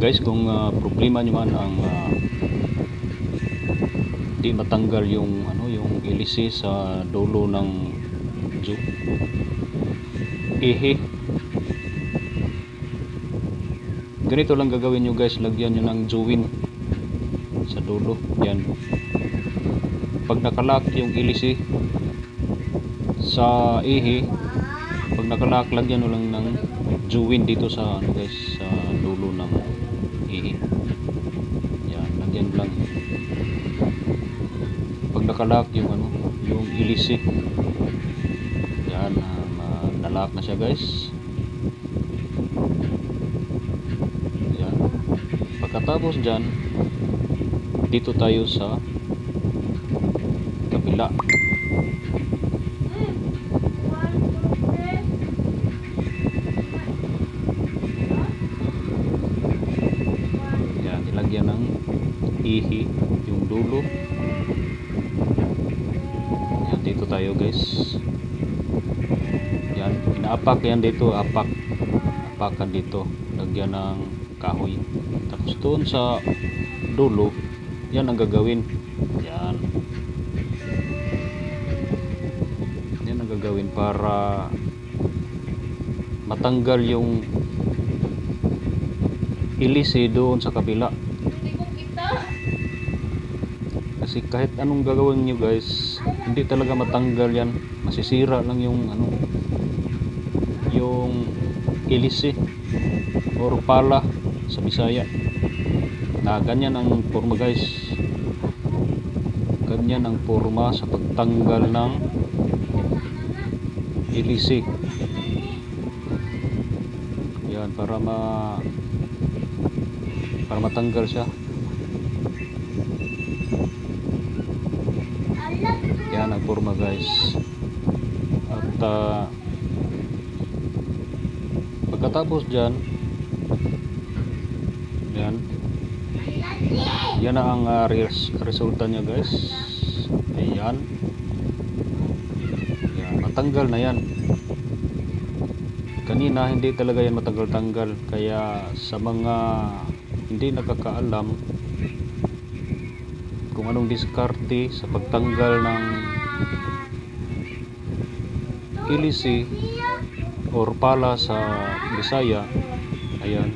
guys kung ah, problema nyo man ang ah, di matanggal yung ano yung ilisi sa dulo ng ju ihi. Ganito lang gagawin nyo guys. Lagyan nyo ng juwin sa dulo. Yan. Pag nakalak yung ilisi sa ihi pag nakalak lagyan nyo lang ng juwin dito sa ano guys sa dulo ng yan lang. Pag nakalak yung ano yung ilisi yan uh, ma- nalak na siya guys. Yan. Pagkatapos dyan dito tayo sa kabila ihi yung dulo. Yan dito tayo guys. Yan inaapak yan dito apak. Apakan dito. Lagyan ng kahoy. Tapos doon sa dulo yan ang gagawin. Yan. Yan ang gagawin para matanggal yung ilisi doon sa kabila kasi kahit anong gagawin nyo guys hindi talaga matanggal yan. Masisira lang yung ano yung ilisi or pala sa Bisaya. Na ganyan ang forma guys. Ganyan ang forma sa pagtanggal ng ilisi yan para ma para matanggal siya yan ang forma guys. At ah, pagkatapos dyan yan. Yan na ang ah, res- resulta niya guys. Ayan. Yan matanggal na yan. Kanina hindi talaga yan matanggal-tanggal. Kaya sa mga hindi nakakaalam kung anong diskarte sa pagtanggal ng ilisi or pala sa Bisaya ayan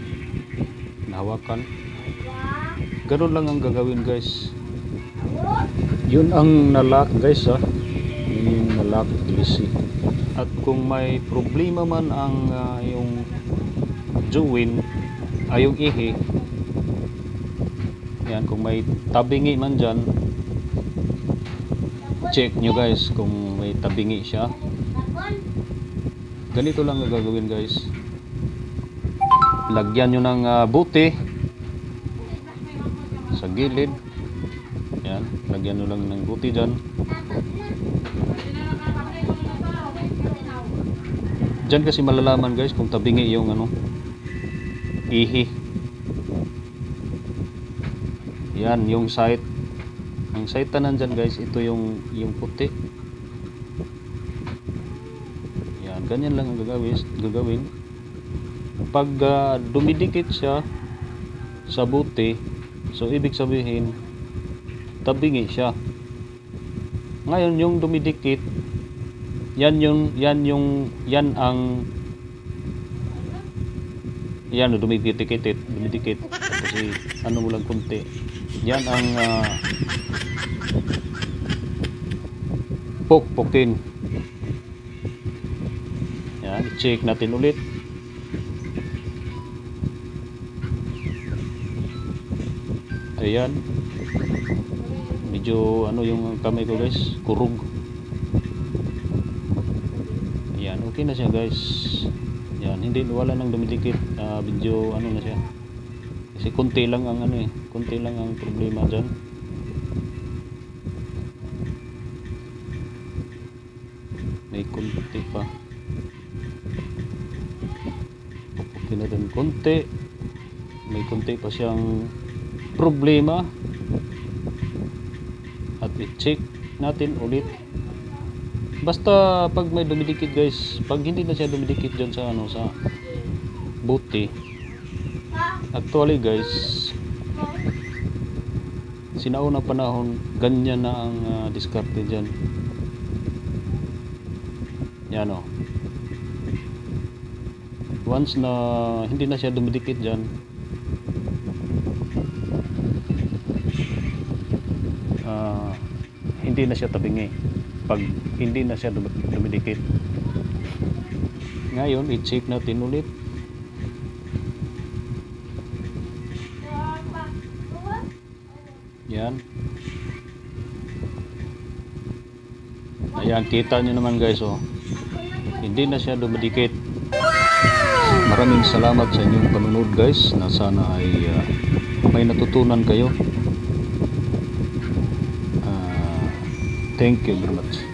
nahawakan. Ganun lang ang gagawin guys. Yun ang nalak guys ha yun yung nalak ilisi at kung may problema man ang ah, yung juwin ay yung ihi yan kung may tabingi man dyan check nyo guys kung may tabingi siya. Ganito lang ang gagawin guys. Lagyan nyo ng ah, buti sa gilid. Yan lagyan nyo lang ng buti dyan. Dyan kasi malalaman guys kung tabingi yung ano ihi yan yung site. Ang site na nandyan guys ito yung yung puti. Yan ganyan lang ang gagawin gagawin. Pag ah, dumidikit siya sa buti so ibig sabihin tabingi siya. Ngayon yung dumidikit yan yung yan yung yan ang yan dumidikit dumidikit. Kasi ano mo lang kunti yan ang uh, pokpokin yan check natin ulit ayan medyo ano yung kamay ko guys kurug Ayan, okay na siya guys. Yan, hindi wala nang dumidikit. Ah, medyo ano na siya. Kasi konti lang ang ano eh, konti lang ang problema diyan. May konti pa. Okay na din konti. May konti pa siyang problema. At i-check natin ulit Basta pag may dumidikit guys, pag hindi na siya dumidikit dyan sa ano sa buti, Actually guys, sinauna panahon, ganyan na ang ah, diskarte dyan. Yan o. Once na hindi na siya dumidikit dyan, ah, hindi na siya tabingi. Pag hindi na siya dum- dumidikit. Ngayon, i-check natin ulit. Yan. Ayan, kita nyo naman guys, oh. Hindi na siya dumidikit. Maraming salamat sa inyong panunod guys, na sana ay ah, may natutunan kayo. Ah, thank you very much.